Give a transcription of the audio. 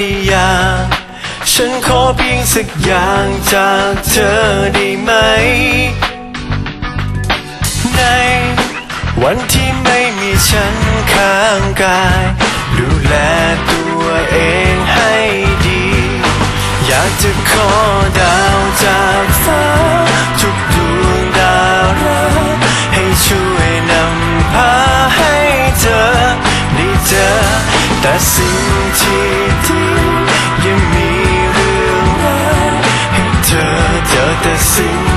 ได้อยางฉันขอเพียงสักอย่างจากเธอได้ไหม ในวันที่ไม่มีฉันข้างกาย ดูแลตัวเองให้ดี อยากจะขอดาวจากฟ้าทุกดวงดาวรักให้ช่วยนำพาให้เธอได้เจอแต่สิ่งที่ see.